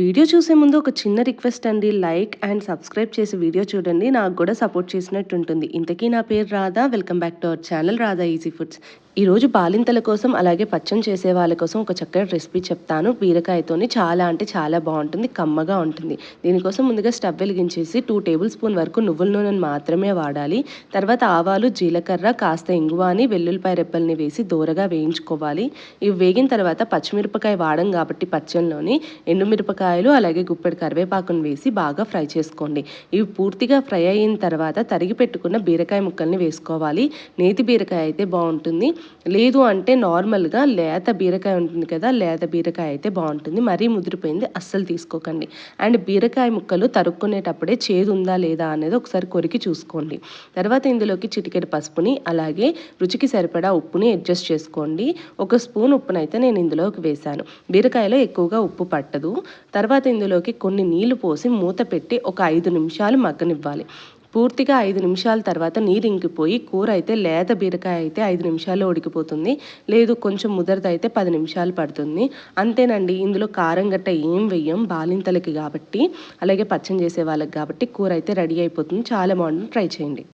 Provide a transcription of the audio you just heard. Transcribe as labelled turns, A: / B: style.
A: Video చూసే ముందు ఒక చిన్న రిక్వెస్ట్ అండి. లైక్ అండ్ సబ్స్క్రైబ్ చేసి వీడియో చూడండి. నాకు కూడా సపోర్ట్ చేసినట్టు ఉంటుంది ఇంతకీ నా పేరు Radha. Welcome back to our channel Radha easy foods. ఈరోజు బాలింతల కోసం అలాగే పచ్చం చేసే వాళ్ళ కోసం ఒక చక్కటి రెసిపీ చెప్తాను. బీరకాయతోని చాలా అంటే చాలా బాగుంటుంది కమ్మగా ఉంటుంది. దీనికోసం ముందుగా స్టవ్ వెలిగించేసి టూ టేబుల్ స్పూన్ వరకు నువ్వుల నూనెను మాత్రమే వాడాలి. తర్వాత ఆవాలు జీలకర్ర కాస్త ఇంగువ అని వెల్లుల్లిపాయ రెప్పల్ని వేసి దూరగా వేయించుకోవాలి. ఇవి వేగిన తర్వాత పచ్చిమిరపకాయ వాడం కాబట్టి పచ్చంలోని ఎండుమిరపకాయలు అలాగే గుప్పెడు కరివేపాకును వేసి బాగా ఫ్రై చేసుకోండి. ఇవి పూర్తిగా ఫ్రై అయిన తర్వాత తరిగి పెట్టుకున్న బీరకాయ ముక్కల్ని వేసుకోవాలి. నేతి బీరకాయ అయితే బాగుంటుంది. లేదు అంటే నార్మల్గా లేత బీరకాయ ఉంటుంది కదా లేత బీరకాయ అయితే బాగుంటుంది. మరీ ముదిరిపోయింది అస్సలు తీసుకోకండి. అండ్ బీరకాయ ముక్కలు తరుక్కునేటప్పుడే చేదు ఉందా లేదా అనేది ఒకసారి కొరికి చూసుకోండి. తర్వాత ఇందులోకి చిటికెడు పసుపుని అలాగే రుచికి సరిపడా ఉప్పుని అడ్జస్ట్ చేసుకోండి. ఒక స్పూన్ ఉప్పునైతే నేను ఇందులోకి వేశాను. బీరకాయలో ఎక్కువగా ఉప్పు పట్టదు. తర్వాత ఇందులోకి కొన్ని నీళ్ళు పోసి మూత పెట్టి ఒక ఐదు నిమిషాలు మగ్గనివ్వాలి. పూర్తిగా ఐదు నిమిషాల తర్వాత నీరు ఇంకిపోయి కూర అయితే లేత బీరకాయ అయితే ఐదు నిమిషాల్లో ఉడికిపోతుంది. లేదు కొంచెం ముదరత అయితే పది నిమిషాలు పడుతుంది. అంతేనండి ఇందులో కారం గట్ట ఏం వెయ్యం? బాలింతలకి కాబట్టి అలాగే పచ్చం చేసే వాళ్ళకి కాబట్టి కూర అయితే రెడీ అయిపోతుంది. చాలా బాగుంటుంది. ట్రై చేయండి.